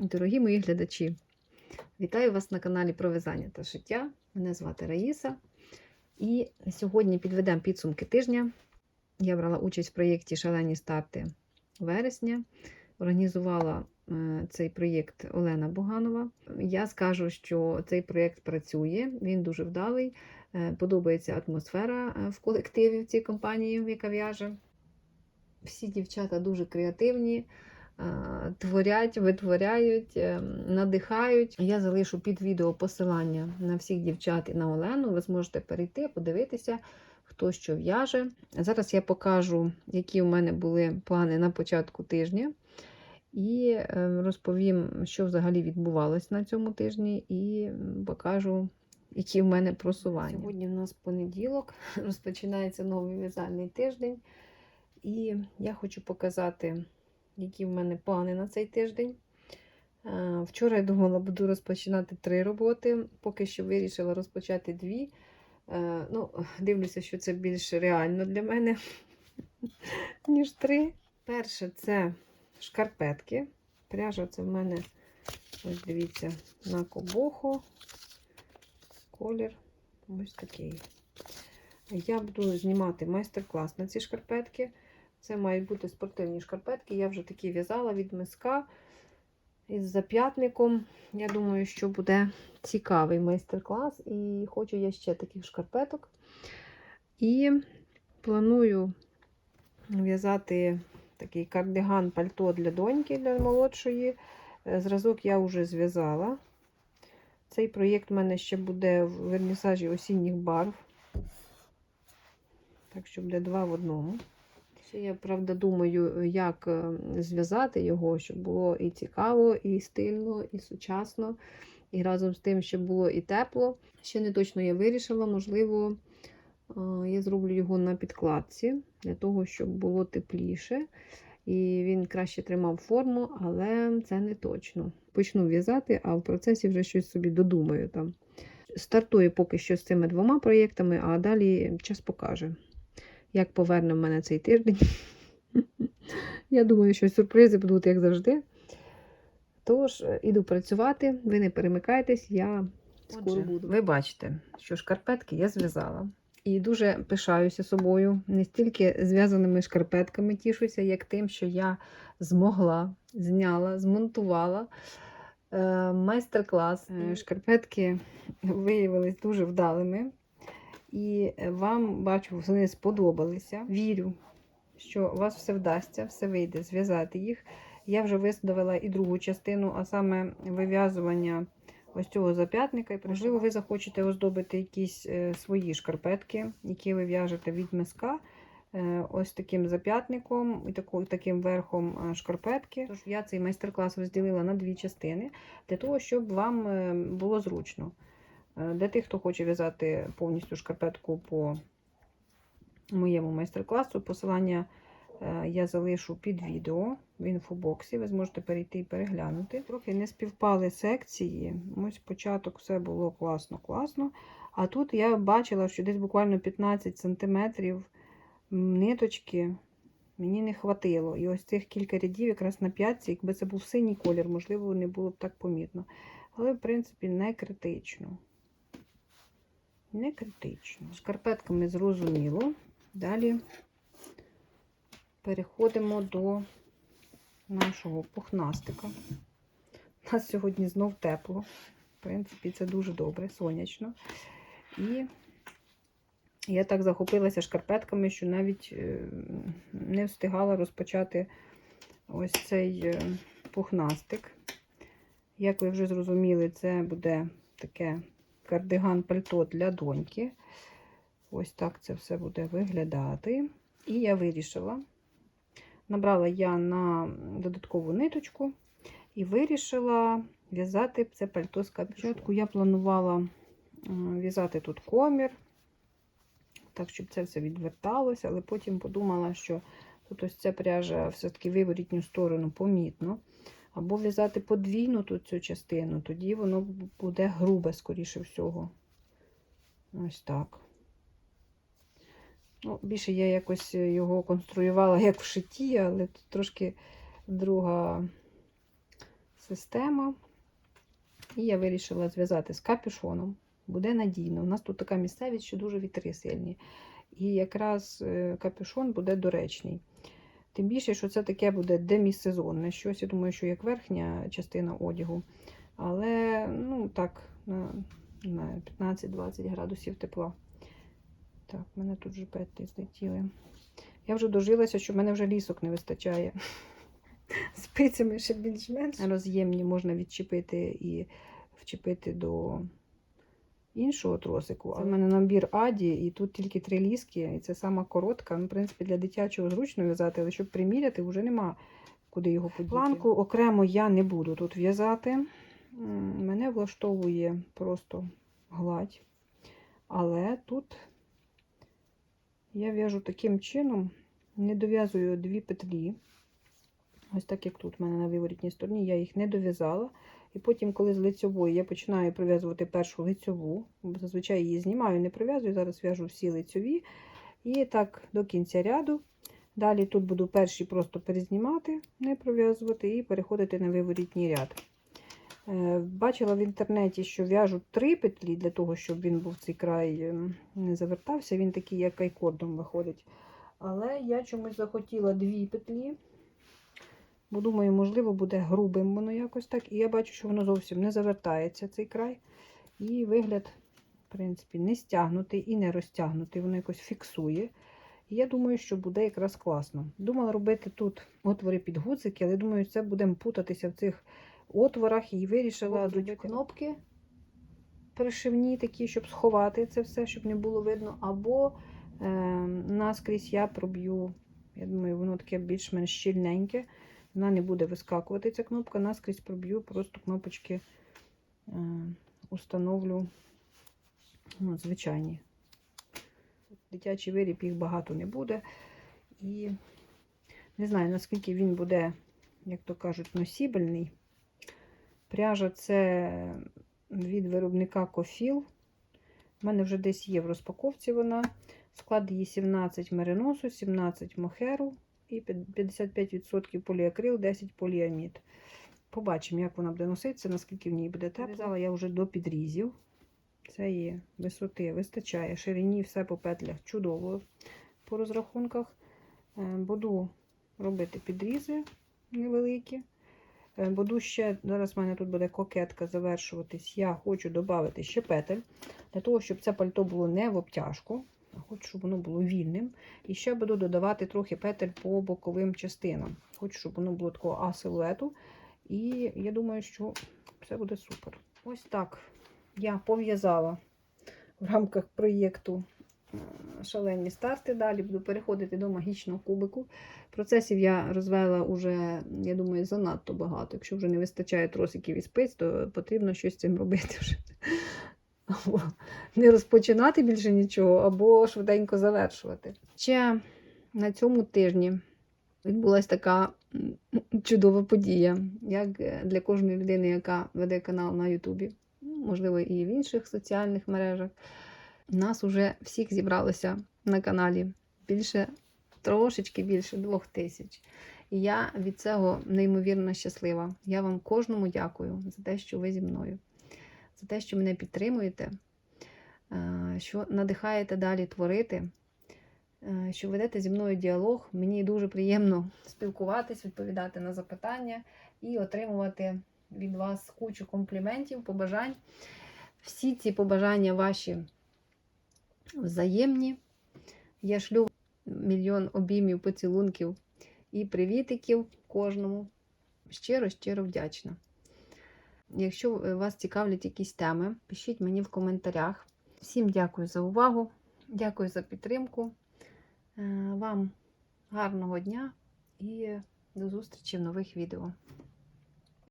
Дорогі мої глядачі, вітаю вас на каналі про в'язання та шиття. Мене звати Раїса. І сьогодні підведемо підсумки тижня. Я брала участь в проєкті Шалені старти вересня. Організувала е, цей проєкт Олена Буганова. Я скажу, що цей проєкт працює, він дуже вдалий. Е, Подобається атмосфера е, в колективі в цій компанії, яка в'яже. Всі дівчата дуже креативні творять, витворяють, е, надихають. Я залишу під відео посилання на всіх дівчат і на Олену. Ви зможете перейти, подивитися, хто що в'яже. Зараз я покажу, які у мене були плани на початку тижня. І е, розповім, що взагалі відбувалось на цьому тижні, і покажу, які в мене просування. Сьогодні в нас понеділок, розпочинається новий в'язальний тиждень. І я хочу показати, які в мене плани на цей тиждень. Е, Вчора я думала, буду розпочинати три роботи, поки що вирішила розпочати дві. Е, Ну, Дивлюся, що це більш реально для мене, ніж три. Перше це шкарпетки. Пряжа це в мене, ось дивіться, на кобоху. Колір ось такий. Я буду знімати майстер-клас на ці шкарпетки. Це мають бути спортивні шкарпетки. Я вже такі в'язала від миска із зап'ятником. Я думаю, що буде цікавий майстер-клас. І хочу я ще таких шкарпеток. І планую в'язати такий кардиган пальто для доньки, для молодшої. Е, Зразок я вже зв'язала. Цей проєкт у мене ще буде в вернісажі осінніх барв. Так що буде два в одному. Ще я, правда, думаю, як е, зв'язати його, щоб було і цікаво, і стильно, і сучасно, і разом з тим, щоб було і тепло. Ще не точно я вирішила, можливо, е, я зроблю його на підкладці, для того, щоб було тепліше. І він краще тримав форму, але це не точно. Почну в'язати, а в процесі вже щось собі додумаю там. Стартую поки що з цими двома проєктами, а далі час покаже як поверне в мене цей тиждень. Я думаю, що сюрпризи будуть, як завжди. Тож, іду працювати, ви не перемикайтесь, я скоро Отже, буду. Ви бачите, що шкарпетки я зв'язала. І дуже пишаюся собою. Не стільки зв'язаними шкарпетками тішуся, як тим, що я змогла, зняла, змонтувала е, майстер-клас. Е, Шкарпетки виявились дуже вдалими. І вам, бачу, вони сподобалися. Вірю, що у вас все вдасться, все вийде зв'язати їх. Я вже виставила і другу частину, а саме вив'язування ось цього зап'ятника. І можливо, ви захочете оздобити якісь е, свої шкарпетки, які ви в'яжете від миска. е, Ось таким зап'ятником і таким верхом е, шкарпетки. Тож я цей майстер-клас розділила на дві частини для того, щоб вам е, було зручно. Е, Для тих, хто хоче в'язати повністю шкарпетку по моєму майстер-класу, посилання е, я залишу під відео в інфобоксі. Ви зможете перейти і переглянути. Трохи не співпали секції. Ось початок все було класно-класно. А тут я бачила, що десь буквально 15 см ниточки мені не хватило. І ось цих кілька рядів якраз на п'ятці, якби це був синій колір, можливо, не було б так помітно. Але, в принципі, не критично. Не критично. Шкарпетками зрозуміло. Далі переходимо до нашого пухнастика. У нас сьогодні знов тепло. В принципі, це дуже добре, сонячно. І я так захопилася шкарпетками, що навіть е, не встигала розпочати ось цей е, пухнастик. Як ви вже зрозуміли, це буде таке кардиган пальто для доньки. Ось так це все буде виглядати. І я вирішила, набрала я на додаткову ниточку і вирішила в'язати це пальто з капюшоном. Я планувала в'язати тут комір, так, щоб це все відверталося, але потім подумала, що тут ось ця пряжа все-таки виворітню сторону помітно. Або в'язати подвійну тут цю частину, тоді воно буде грубе, скоріше всього. Ось так. Ну, Більше я якось його конструювала як в шитті, але тут трошки друга система. І я вирішила зв'язати з капюшоном. Буде надійно. У нас тут така місцевість, що дуже вітри сильні. І якраз е, капюшон буде доречний. Тим більше, що це таке буде демісезонне щось. Я думаю, що як верхня частина одягу. Але ну так, на, на 15-20 градусів тепла. Так, мене тут вже петлі злетіли. Я вже дожилася, що в мене вже лісок не вистачає. Спицями ще більш-менш роз'ємні можна відчепити і вчепити до іншого тросику. А в мене набір Аді, і тут тільки три ліски, і це сама коротка. Ну, в принципі, для дитячого зручно в'язати, але щоб приміряти, вже нема куди його подіти. Планку окремо я не буду тут в'язати. Мене влаштовує просто гладь. Але тут я в'яжу таким чином, не дов'язую дві петлі. Ось так, як тут в мене на виворітній стороні, я їх не дов'язала. І потім, коли з лицьової я починаю пров'язувати першу лицьову, зазвичай її знімаю, не пров'язую, зараз в'яжу всі лицьові. І так до кінця ряду. Далі тут буду перші просто перезнімати, не пров'язувати, і переходити на виворітній ряд. Е, Бачила в інтернеті, що в'яжуть три петлі для того, щоб він був цей край ем, не завертався. Він такий, як айкордом виходить. Але я чомусь захотіла дві петлі. Бо думаю, можливо, буде грубим воно якось так. І я бачу, що воно зовсім не завертається цей край. І вигляд, в принципі, не стягнутий і не розтягнутий. Воно якось фіксує. І я думаю, що буде якраз класно. Думала робити тут отвори під гудзики, але думаю, це будемо путатися в цих отворах і вирішила зробити кнопки пришивні такі, щоб сховати це все, щоб не було видно. Або е, наскрізь я проб'ю, я думаю, воно таке більш-менш щільненьке. Вона не буде вискакувати ця кнопка, наскрізь проб'ю, просто кнопочки е, установлю ну, звичайні. Дитячий виріб їх багато не буде. І не знаю, наскільки він буде, як то кажуть, носібельний. Пряжа це від виробника Кофіл. У мене вже десь є в розпаковці вона. Склад її 17 мериносу, 17 мохеру і 55% поліакрил, 10 поліамід. Побачимо, як вона буде носитися, наскільки в ній буде тепло. В'язала я вже до підрізів. Це є висоти, вистачає, ширині, все по петлях чудово по розрахунках. Е, Буду робити підрізи невеликі. Е, Буду ще, зараз в мене тут буде кокетка завершуватись. Я хочу додати ще петель, для того, щоб це пальто було не в обтяжку, хочу, щоб воно було вільним. І ще буду додавати трохи петель по боковим частинам. Хочу, щоб воно було такого А-силуету. І я думаю, що все буде супер. Ось так я пов'язала в рамках проєкту е, шалені старти. Далі буду переходити до магічного кубику. Процесів я розвела уже, я думаю, занадто багато. Якщо вже не вистачає тросиків і спиць, то потрібно щось з цим робити вже. Не розпочинати більше нічого, або швиденько завершувати. Ще на цьому тижні відбулася така чудова подія, як для кожної людини, яка веде канал на Ютубі, ну, можливо, і в інших соціальних мережах. Нас уже всіх зібралося на каналі більше, трошечки більше двох тисяч. І я від цього неймовірно щаслива. Я вам кожному дякую за те, що ви зі мною, за те, що мене підтримуєте, що надихаєте далі творити, е, що ведете зі мною діалог. Мені дуже приємно спілкуватись, відповідати на запитання і отримувати від вас кучу компліментів, побажань. Всі ці побажання ваші взаємні. Я шлю мільйон обіймів, поцілунків і привітиків кожному. Щиро, щиро вдячна. Якщо е, вас цікавлять якісь теми, пишіть мені в коментарях. Всім дякую за увагу, дякую за підтримку. Е, Вам гарного дня і до зустрічі в нових відео.